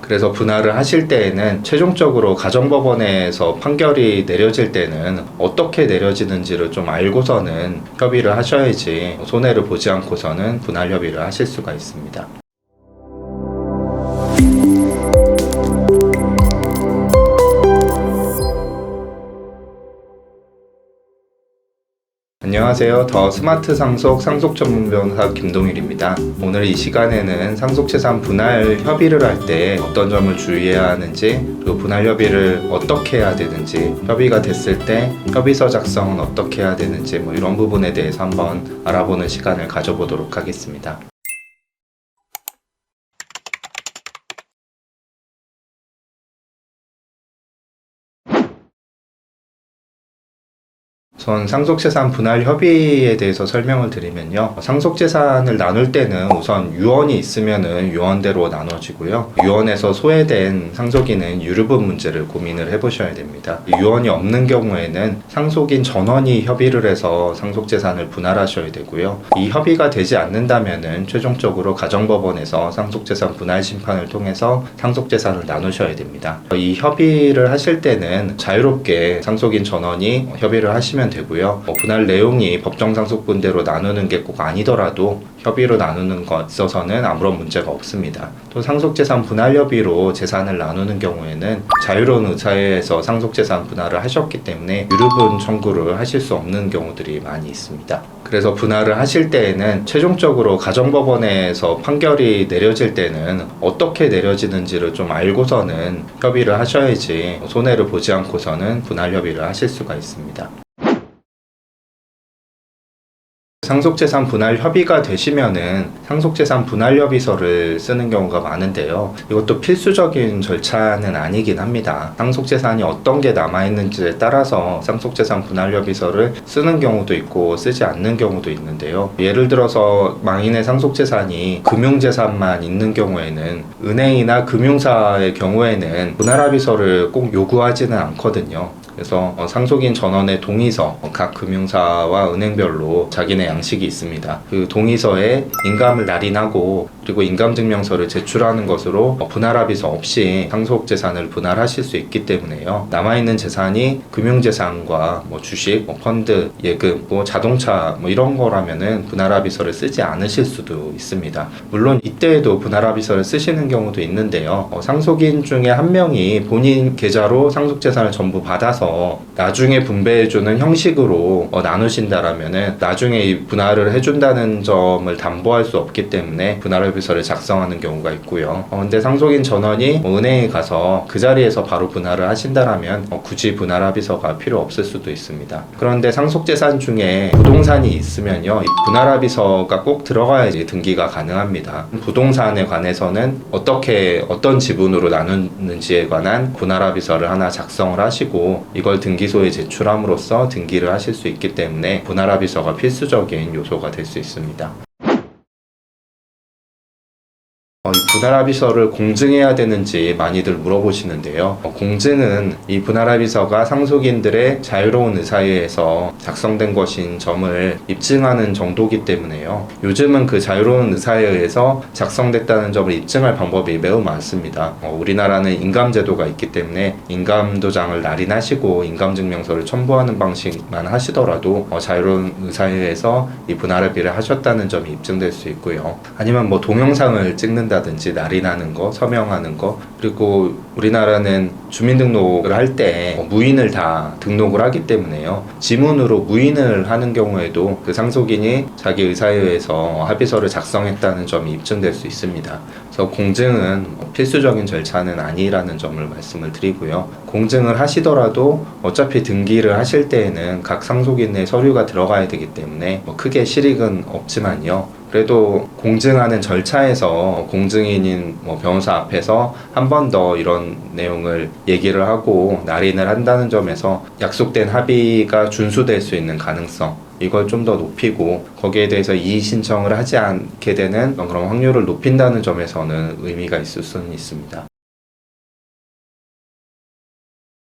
그래서 분할을 하실 때에는 최종적으로 가정법원에서 판결이 내려질 때는 어떻게 내려지는지를 좀 알고서는 협의를 하셔야지 손해를 보지 않고서는 분할 협의를 하실 수가 있습니다. 안녕하세요. 더 스마트 상속 상속 전문 변호사 김동일입니다. 오늘 이 시간에는 상속재산 분할 협의를 할 때 어떤 점을 주의해야 하는지, 그리고 분할 협의를 어떻게 해야 되는지, 협의가 됐을 때 협의서 작성은 어떻게 해야 되는지, 뭐 이런 부분에 대해서 한번 알아보는 시간을 가져보도록 하겠습니다. 우선 상속재산 분할 협의에 대해서 설명을 드리면요. 상속재산을 나눌 때는 우선 유언이 있으면은 유언대로 나눠지고요. 유언에서 소외된 상속인은 유류분 문제를 고민을 해보셔야 됩니다. 유언이 없는 경우에는 상속인 전원이 협의를 해서 상속재산을 분할하셔야 되고요. 이 협의가 되지 않는다면은 최종적으로 가정법원에서 상속재산 분할 심판을 통해서 상속재산을 나누셔야 됩니다. 이 협의를 하실 때는 자유롭게 상속인 전원이 협의를 하시면 되고요. 뭐 분할 내용이 법정 상 속분대로 나누는 게 꼭 아니더라도 협의로 나누는 것 있어서는 아무런 문제가 없습니다. 또 상속재산 분할 협의로 재산을 나누는 경우에는 자유로운 의사에서 상속재산 분할을 하셨기 때문에 유류분 청구를 하실 수 없는 경우들이 많이 있습니다. 그래서 분할을 하실 때에는 최종적으로 가정법원에서 판결이 내려질 때는 어떻게 내려지는지를 좀 알고서는 협의를 하셔야지 손해를 보지 않고서는 분할 협의를 하실 수가 있습니다. 상속재산 분할 협의가 되시면은 상속재산 분할 협의서를 쓰는 경우가 많은데요. 이것도 필수적인 절차는 아니긴 합니다. 상속재산이 어떤 게 남아있는지에 따라서 상속재산 분할 협의서를 쓰는 경우도 있고 쓰지 않는 경우도 있는데요. 예를 들어서 망인의 상속재산이 금융재산만 있는 경우에는 은행이나 금융사의 경우에는 분할 합의서를 꼭 요구하지는 않거든요. 그래서 어, 상속인 전원의 동의서 어, 각 금융사와 은행별로 자기네 양식이 있습니다. 그 동의서에 인감을 날인하고 그리고 인감증명서를 제출하는 것으로 어, 분할합의서 없이 상속 재산을 분할하실 수 있기 때문에요. 남아있는 재산이 금융재산과 뭐 주식, 뭐 펀드, 예금, 뭐 자동차 뭐 이런 거라면은 분할합의서를 쓰지 않으실 수도 있습니다. 물론 이때에도 분할합의서를 쓰시는 경우도 있는데요. 어, 상속인 중에 한 명이 본인 계좌로 상속재산을 전부 받아서 나중에 분배해주는 형식으로 어, 나누신다라면은 나중에 이 분할을 해준다는 점을 담보할 수 없기 때문에 분할 협의서를 작성하는 경우가 있고요. 어, 근데 상속인 전원이 뭐 은행에 가서 그 자리에서 바로 분할을 하신다라면 어, 굳이 분할 합의서가 필요 없을 수도 있습니다. 그런데 상속재산 중에 부동산이 있으면요, 이 분할 합의서가 꼭 들어가야지 등기가 가능합니다. 부동산에 관해서는 어떻게 어떤 지분으로 나누는지에 관한 분할 합의서를 하나 작성을 하시고 이걸 등기소에 제출함으로써 등기를 하실 수 있기 때문에 분할 합의서가 필수적인 요소가 될 수 있습니다. 어, 이 분할합의서를 공증해야 되는지 많이들 물어보시는데요. 어, 공증은 이 분할합의서가 상속인들의 자유로운 의사에 의해서 작성된 것인 점을 입증하는 정도기 때문에요. 요즘은 그 자유로운 의사에 의해서 작성됐다는 점을 입증할 방법이 매우 많습니다. 어, 우리나라는 인감제도가 있기 때문에 인감도장을 날인하시고 인감증명서를 첨부하는 방식만 하시더라도 어, 자유로운 의사에 의해서 이 분할합의를 하셨다는 점이 입증될 수 있고요. 아니면 뭐 동영상을 찍는다 든지 날인하는 거, 서명하는 거, 그리고 우리나라는 주민등록을 할 때 무인을 다 등록을 하기 때문에요. 지문으로 무인을 하는 경우에도 그 상속인이 자기 의사에 의해서 합의서를 작성했다는 점이 입증될 수 있습니다. 그래서 공증은 필수적인 절차는 아니라는 점을 말씀을 드리고요. 공증을 하시더라도 어차피 등기를 하실 때에는 각 상속인의 서류가 들어가야 되기 때문에 뭐 크게 실익은 없지만요. 그래도 공증하는 절차에서 공증인인 뭐 변호사 앞에서 한 번 더 이런 내용을 얘기를 하고 날인을 한다는 점에서 약속된 합의가 준수될 수 있는 가능성 이걸 좀 더 높이고 거기에 대해서 이의 신청을 하지 않게 되는 그런 확률을 높인다는 점에서는 의미가 있을 수는 있습니다.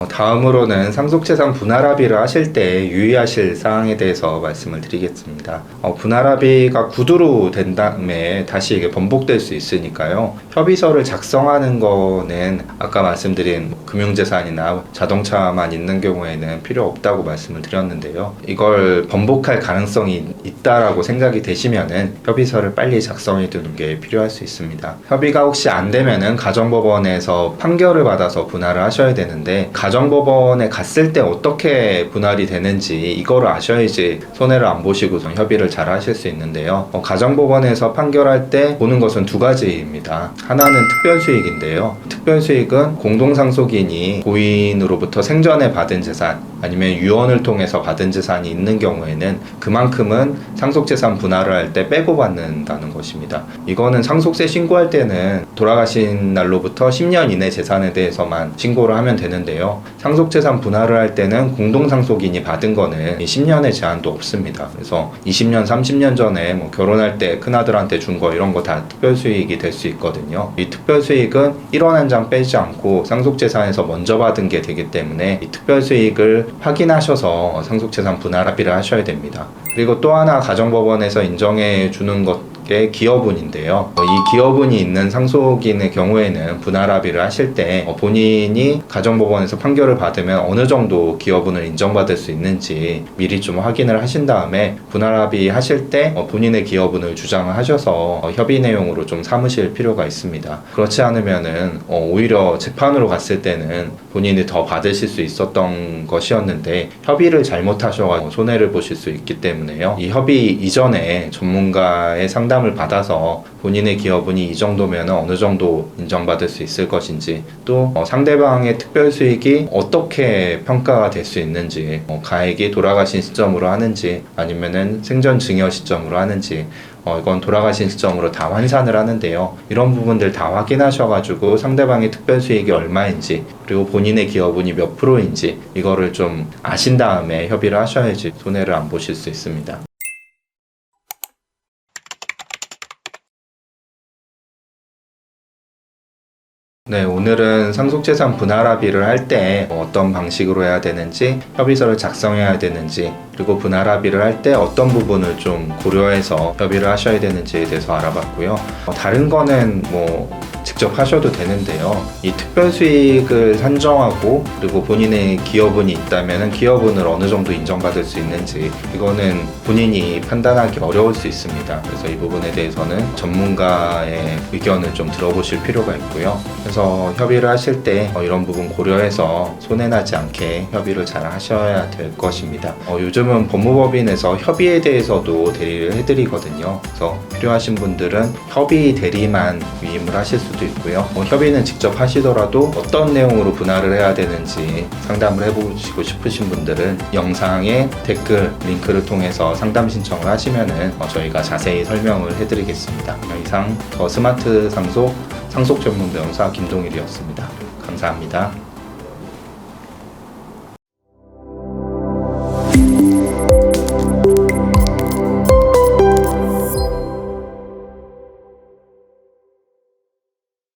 어, 다음으로는 상속재산 분할합의를 하실 때 유의하실 사항에 대해서 말씀을 드리겠습니다. 어, 분할합의가 구두로 된 다음에 다시 이게 번복될 수 있으니까요. 협의서를 작성하는 거는 아까 말씀드린 금융재산이나 자동차만 있는 경우에는 필요 없다고 말씀을 드렸는데요. 이걸 번복할 가능성이 있다라고 생각이 되시면은 협의서를 빨리 작성해 두는 게 필요할 수 있습니다. 협의가 혹시 안 되면은 가정법원에서 판결을 받아서 분할을 하셔야 되는데 가 정법원에 갔을 때 어떻게 분할이 되는지 이거를 아셔야지 손해를 안 보시고 좀 협의를 잘 하실 수 있는데요. 어, 가정법원에서 판결할 때 보는 것은 두 가지입니다. 하나는 특별수익인데요. 특별수익은 공동상속인이 고인으로부터 생전에 받은 재산 아니면 유언을 통해서 받은 재산이 있는 경우에는 그만큼은 상속재산 분할을 할 때 빼고 받는다는 것입니다. 이거는 상속세 신고할 때는 돌아가신 날로부터 10년 이내 재산에 대해서만 신고를 하면 되는데요. 상속재산 분할을 할 때는 공동상속인이 받은 거는 이 10년의 제한도 없습니다. 그래서 20년, 30년 전에 뭐 결혼할 때 큰아들한테 준 거 이런 거 다 특별수익이 될 수 있거든요. 이 특별수익은 1원 한 장 빼지 않고 상속재산에서 먼저 받은 게 되기 때문에 이 특별수익을 확인하셔서 상속재산 분할 합의를 하셔야 됩니다. 그리고 또 하나 가정법원에서 인정해 주는 것 게 기여분인데요. 어, 이 기여분이 있는 상속인의 경우에는 분할 합의를 하실 때 어, 본인이 가정법원에서 판결을 받으면 어느 정도 기여분을 인정받을 수 있는지 미리 좀 확인을 하신 다음에 분할 합의 하실 때 어, 본인의 기여분을 주장을 하셔서 어, 협의 내용으로 좀 삼으실 필요가 있습니다. 그렇지 않으면은 어, 오히려 재판으로 갔을 때는 본인이 더 받으실 수 있었던 것이었는데 협의를 잘못하셔서 손해를 보실 수 있기 때문에요. 이 협의 이전에 전문가의 상담 을 받아서 본인의 기여분이 이 정도면 어느 정도 인정받을 수 있을 것인지 또 어, 상대방의 특별 수익이 어떻게 평가가 될 수 있는지 어, 가액이 돌아가신 시점으로 하는지 아니면은 생전 증여 시점으로 하는지 어, 이건 돌아가신 시점으로 다 환산을 하는데요. 이런 부분들 다 확인하셔가지고 상대방의 특별 수익이 얼마인지 그리고 본인의 기여분이 몇 프로인지 이거를 좀 아신 다음에 협의를 하셔야지 손해를 안 보실 수 있습니다. 네, 오늘은 상속재산 분할 합의를 할 때 어떤 방식으로 해야 되는지, 협의서를 작성해야 되는지, 그리고 분할 합의를 할 때 어떤 부분을 좀 고려해서 협의를 하셔야 되는지에 대해서 알아봤고요. 어, 다른 거는 뭐 직접 하셔도 되는데요. 이 특별 수익을 산정하고 그리고 본인의 기여분이 있다면 기여분을 어느 정도 인정받을 수 있는지 이거는 본인이 판단하기 어려울 수 있습니다. 그래서 이 부분에 대해서는 전문가의 의견을 좀 들어보실 필요가 있고요. 그래서 협의를 하실 때 어, 이런 부분 고려해서 손해나지 않게 협의를 잘 하셔야 될 것입니다. 어, 요즘은 법무법인에서 협의에 대해서도 대리를 해드리거든요. 그래서 필요하신 분들은 협의 대리만 위임을 하실 수도 있고 요. 뭐 협의는 직접 하시더라도 어떤 내용으로 분할을 해야 되는지 상담을 해보시고 싶으신 분들은 영상에 댓글 링크를 통해서 상담 신청을 하시면은 어, 저희가 자세히 설명을 해드리겠습니다. 이상 더 스마트 상속 상속 전문 변호사 김동일이었습니다. 감사합니다.